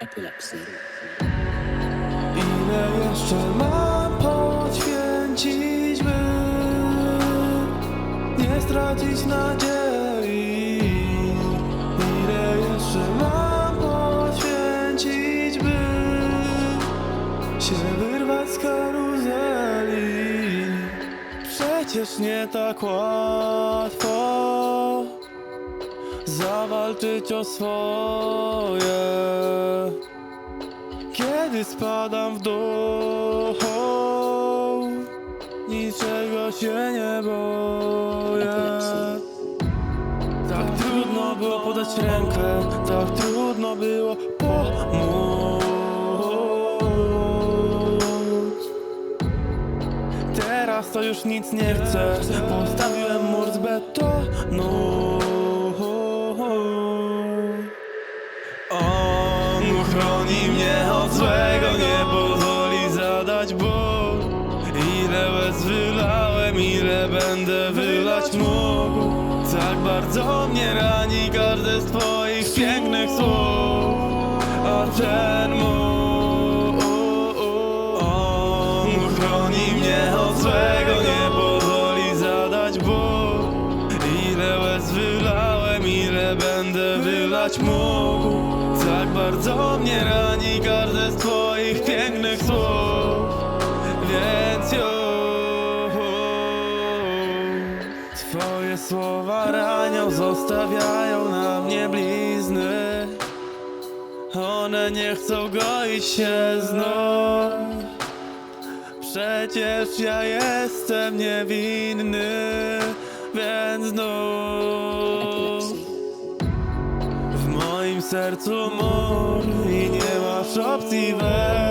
epilepsy, Ile jeszcze mam poświęcić, by nie stracić nadziei? Ile jeszcze mam poświęcić, by się wyrwać z karuzeli? Przecież nie tak łatwo zawalczyć o swoje. Spadam w dół Niczego się nie boję. Tak trudno było podać rękę Tak trudno było pomóc. Teraz to już nic nie chcę Postawiłem mur z betonu będę wylać mógł Tak bardzo mnie rani każde z twoich pięknych słów. A ten mój On uchroni mnie od złego, nie pozwoli zadać ból Ile łez wylałem, ile będę wylać mógł Tak bardzo mnie rani każde z twoich pięknych słów Twoje słowa ranią, zostawiają na mnie blizny. One nie chcą goić się znów. Przecież ja jestem niewinny, więc znów. W moim sercu mur i nie masz opcji wejść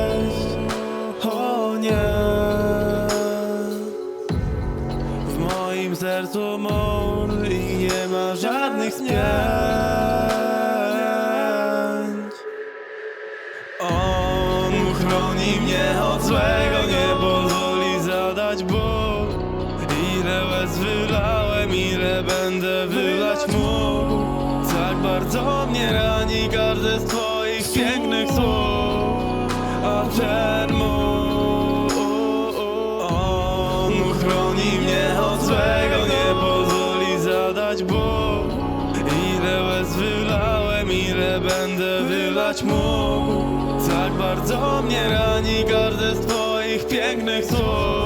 i nie ma żadnych spięć. On uchroni mnie od złego, nie pozwoli zadać ból. Ile łez wylałem, ile będę wylać mógł Tak bardzo mnie rani każde z twoich pięknych słów. A ten mój On uchroni mnie ile będę wylać mógł. Tak bardzo mnie rani każde z twoich pięknych słów